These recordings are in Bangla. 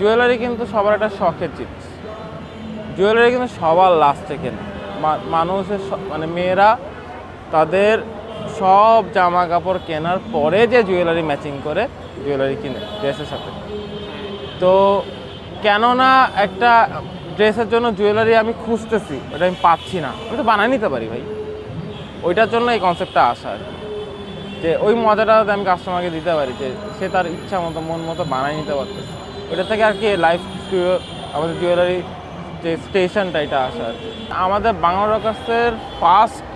জুয়েলারি কিন্তু সবার একটা শখের জিনিস। জুয়েলারি কিন্তু সবার লাস্টে কেনে। মানুষের মানে মেয়েরা তাদের সব জামা কাপড় কেনার পরে যে জুয়েলারি ম্যাচিং করে, জুয়েলারি কিনে ড্রেসের সাথে। তো কেননা একটা ড্রেসের জন্য জুয়েলারি আমি খুঁজতেছি, ওটা আমি পাচ্ছি না। আমি তো বানাই নিতে পারি ভাই। ওইটার জন্য এই কনসেপ্টটা আসা আর। যে ওই মজাটা আমি কাস্টমারকে দিতে পারি, যে সে তার ইচ্ছা মতো, মন মতো বানাই নিতে পারতেছে। ওইটা থেকে আর কি লাইফ আমাদের জুয়েলারি যে স্টেশনটা এটা আসা আর। আমাদের বাংলা রকার্সের ফার্স্ট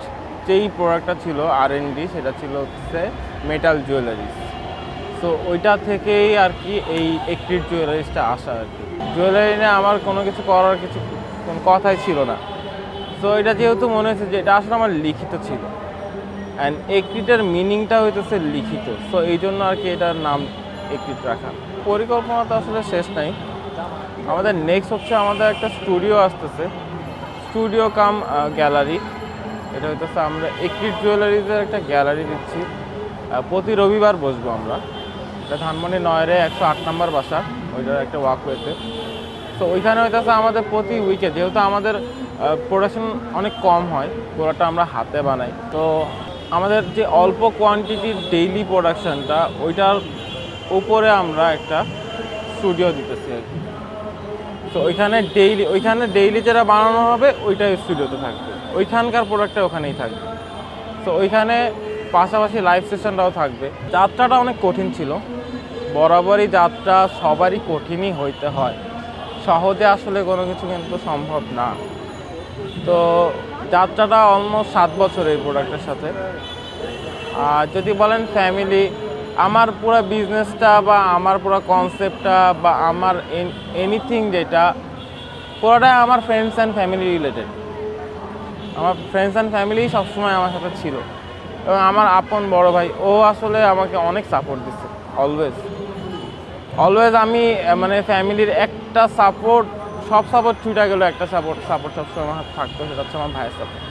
যেই প্রোডাক্টটা ছিল আর এন ডি সেটা ছিল হচ্ছে মেটাল জুয়েলারিস সো ওইটা থেকেই আর কি এই এক্রিট জুয়েলারিসটা আসা আর কি। জুয়েলারি নিয়ে আমার কোনো কিছু করার কিছু, কোনো কথাই ছিল না। সো এটা যেহেতু মনে হয়েছে যে এটা আসলে আমার লিখিত ছিল। অ্যান্ড এক্রিটের মিনিংটা হইতেছে লিখিত। সো এই জন্য আর কি এটার নাম এক্রিট রাখা পরিকল্পনা তো আসলে শেষ নাই। আমাদের নেক্সট হচ্ছে আমাদের একটা স্টুডিও আসতেছে। স্টুডিও কাম গ্যালারি এটা হইতেছে আমরা একটি জুয়েলারিজের একটা গ্যালারি দিচ্ছি। প্রতি রবিবার বসবো আমরা। এটা ধানমন্ডি নয়রে একশো আট নম্বর বাসা। ওইটার একটা ওয়াক হয়েছে তো ওইখানে হইতেছে আমাদের প্রতি উইকে যেহেতু আমাদের প্রোডাকশন অনেক কম হয়, পুরোটা আমরা হাতে বানাই। তো, আমাদের যে অল্প কোয়ান্টিটির ডেইলি প্রোডাকশনটা ওইটার উপরে আমরা একটা স্টুডিও দিতেছি আর কি। তো ওইখানে ডেইলি ওইখানে ডেইলি যেটা বানানো হবে, ওইটাই স্টুডিওতে থাকবে। ওইখানকার প্রোডাক্টটা ওখানেই থাকবে। তো ওইখানে পাশাপাশি লাইভ সেশনটাও থাকবে। যাত্রাটা অনেক কঠিন ছিল। বরাবরই যাত্রা সবারই কঠিনই হইতে হয়। সহজে আসলে কোনো কিছু কিন্তু সম্ভব না। তো, যাত্রাটা অলমোস্ট সাত বছর এই প্রোডাক্টের সাথে। আর যদি বলেন ফ্যামিলি আমার পুরো বিজনেসটা বা আমার পুরো কনসেপ্টটা বা আমার এনিথিং যেটা, পুরোটাই আমার ফ্রেন্ডস অ্যান্ড ফ্যামিলি রিলেটেড আমার ফ্রেন্ডস অ্যান্ড ফ্যামিলি সবসময় আমার সাথে ছিল। এবং আমার আপন বড় ভাই, ও আসলে আমাকে অনেক সাপোর্ট দিচ্ছে অলওয়েজ অলওয়েজ আমি মানে ফ্যামিলির একটা সাপোর্ট সব সাপোর্ট ছুটে গেলো, একটা সাপোর্ট সাপোর্ট সবসময় আমার থাকতো, সেটা হচ্ছে আমার ভাইয়ের সাপোর্ট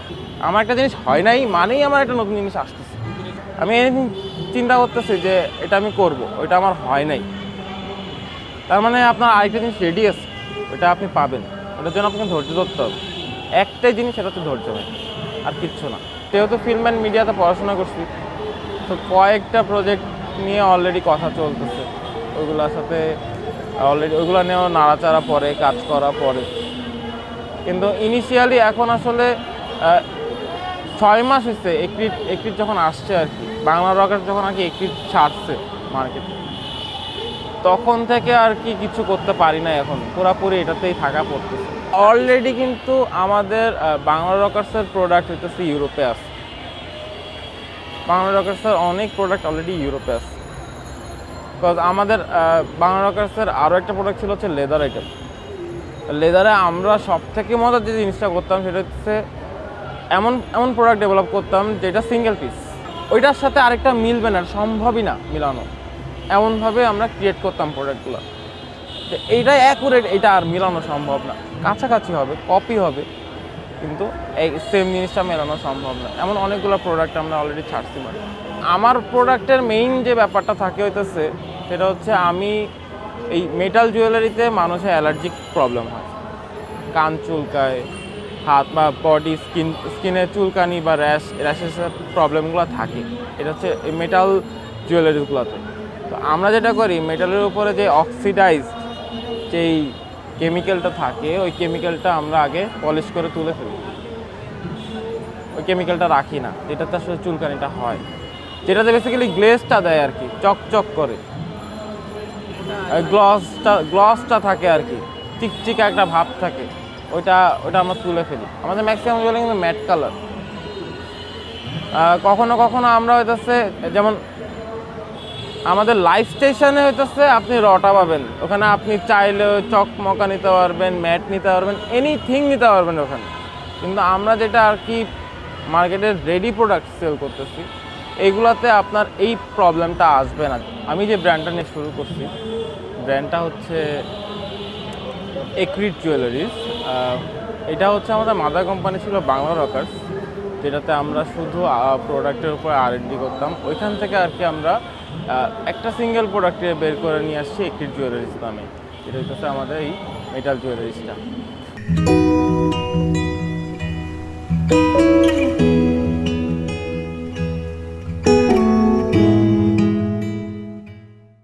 আমার একটা জিনিস হয় নাই, মানেই আমার একটা নতুন জিনিস আসতেছে। আমি চিন্তা করতেছি যে এটা আমি করব, ওইটা আমার হয় নাই। তার মানে আপনার আরেকটা জিনিস রেডি আছে ওটা আপনি পাবেন। ওটার জন্য আপনাকে ধৈর্য ধরতে হবে। একটাই জিনিস, সেটা হচ্ছে ধৈর্য ভাই, আর কিচ্ছু না। যেহেতু ফিল্ম অ্যান্ড মিডিয়াতে পড়াশোনা করছি, তো কয়েকটা প্রজেক্ট নিয়ে অলরেডি কথা চলতেছে। ওইগুলোর সাথে অলরেডি ওইগুলো নিয়েও নাড়াচাড়া পরে, কাজ করা পরে। কিন্তু ইনিশিয়ালি এখন আসলে ছয় মাস হচ্ছে একটি একটি যখন আসছে আর কি বাংলা রকেট যখন আর কি একটি ছাড়ছে মার্কেটে তখন থেকে আর কি কিছু করতে পারি না এখন। পুরাপুরি এটাতেই থাকা পড়তেছে। অলরেডি কিন্তু আমাদের বাংলা রকার্সের প্রোডাক্ট হইতেছে ইউরোপে আছে। বাংলা রকার্সের অনেক প্রোডাক্ট অলরেডি ইউরোপে আছে। বিকজ আমাদের বাংলা রকার্সের আরও একটা প্রোডাক্ট ছিল হচ্ছে লেদার আইটেম লেদারে আমরা সব থেকে মজার যে জিনিসটা করতাম সেটা হচ্ছে, এমন এমন প্রোডাক্ট ডেভেলপ করতাম যেটা সিঙ্গেল পিস ওইটার সাথে আরেকটা মিলবে না, সম্ভবই না মিলানো। এমনভাবে আমরা ক্রিয়েট করতাম প্রোডাক্টগুলো তো এইটাই অ্যাকুরেট এটা আর মিলানো সম্ভব না। কাছাকাছি হবে কপি হবে, কিন্তু এই সেম জিনিসটা মেলানো সম্ভব না। এমন অনেকগুলো প্রোডাক্ট আমরা অলরেডি ছাড়ছি মানে। আমার প্রোডাক্টের মেইন যে ব্যাপারটা থাকে হইতেছে, সেটা হচ্ছে আমি এই মেটাল জুয়েলারিতে মানুষের অ্যালার্জিক প্রবলেম হয়। কান চুলকায় হাত বা বডি স্কিন স্কিনে চুলকানি বা র্যাশ র্যাশেসের প্রবলেমগুলো থাকে। এটা হচ্ছে মেটাল জুয়েলারিগুলোতে তো আমরা যেটা করি মেটালের উপরে যে অক্সিডাইজ যেই কেমিক্যালটা থাকে ওই কেমিক্যালটা আমরা আগে পলিশ করে তুলে ফেলি। ওই কেমিক্যালটা রাখি না যেটাতে আসলে চুলকানিটা হয়। যেটাতে বেসিক্যালি গ্লেজটা দেয় আর কি চকচক করে। গ্লসটা গ্লসটা থাকে আর কি চিকচিকা একটা ভাব থাকে। ওইটা ওইটা আমরা তুলে ফেলি। আমাদের ম্যাক্সিমাম জলে কিন্তু ম্যাট কালার কখনো কখনো আমরা হইতেছে, যেমন আমাদের লাইফ স্টেশনে হইতেছে, আপনি রটা পাবেন। ওখানে আপনি চাইলে চকমকা নিতে পারবেন ম্যাট নিতে পারবেন এনিথিং নিতে পারবেন ওখানে। কিন্তু আমরা যেটা আর কি মার্কেটের রেডি প্রোডাক্ট সেল করতেছি এইগুলাতে আপনার এই প্রবলেমটা আসবে না। আমি যে ব্র্যান্ডটা নিয়ে শুরু করছি ব্র্যান্ডটা হচ্ছে এক্রিট জুয়েলারিজ এটা হচ্ছে আমাদের মাদার কোম্পানি ছিল বাংলা রকার্স, যেটাতে আমরা শুধু প্রোডাক্টের উপর আর করতাম। ওইখান থেকে আর কি আমরা একটা সিঙ্গেল প্রোডাক্টে বের করে নিয়ে আসছি একটি জুয়েলারিজ নামে। এটা হচ্ছে আমাদের এই মেটাল জুয়েলারিসটা